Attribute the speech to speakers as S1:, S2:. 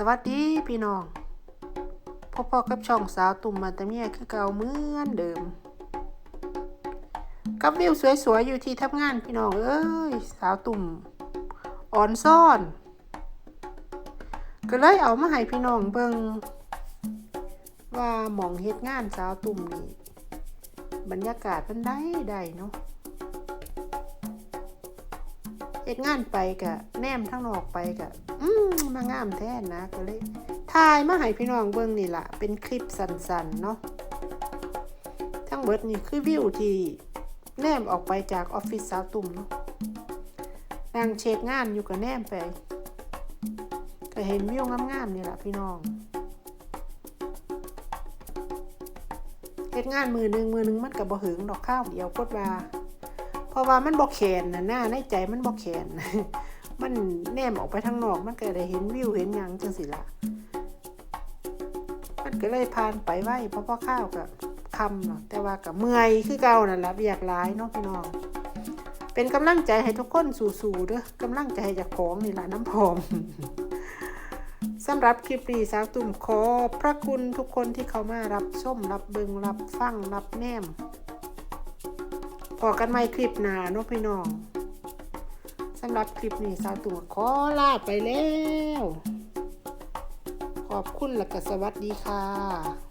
S1: สวัสดีพี่น้องพ่อๆกับช่องสาวตุ่มมาแต่เมียคือเก่าเหมือนเดิม กับวิวสวยๆอยู่ที่ทำงานพี่น้องเอ้ยสาวตุ่มอ่อนซ่อน ก็เลยเอามาให้พี่น้องเบิงว่าหมองเฮ็ดงานสาวตุ่มนี่บรรยากาศมันได้ได้เนาะ เฮ็ดงานไปกะแนมทั้งนอกไปกะอืมมางามแท้นะก็เลยถ่ายมาให้พี่น้องเบิ่งนี่ล่ะเป็นคลิปสั้นๆเนาะทั้งเบิดนี่คือวิวที่แนมออกไปจากออฟฟิศสาวตุ่มเนาะนางเช็คงานอยู่กับแนมไปก็เห็นวิวงามๆนี่ล่ะพี่น้องเฮ็ดงานมือหนึ่งมือหนึ่งมันก็บ่หึงดอกข้าวเดียวกดว่า เพราะว่ามันบ่แขนนะหน้าในใจมันบ่แขนมันแนมออกไปทางนอกมันก็ได้เห็นวิวเห็นหยังจังสิละมันก็เลยผ่านไปไว้เพราะพ่อข้าวกับคำเนาะแต่ว่ากับเมื่อยคือเก่านั่นแหละเบียกหลายเนาะพี่น้องเป็นกำลังใจให้ทุกคนสู้ๆเด้อกำลังใจให้จากของนี่ละน้ำพอมสำหรับคลิปนี้สาวตุ่มขอพระคุณทุกคนที่เขามารับชมรับเบิงรับฟังรับแนม พอกันใหม่คลิปหน้าเนาะพี่น้องสำหรับคลิปนี้สาวตัวขอลาไปแล้ว ขอบคุณและก็สวัสดีค่ะ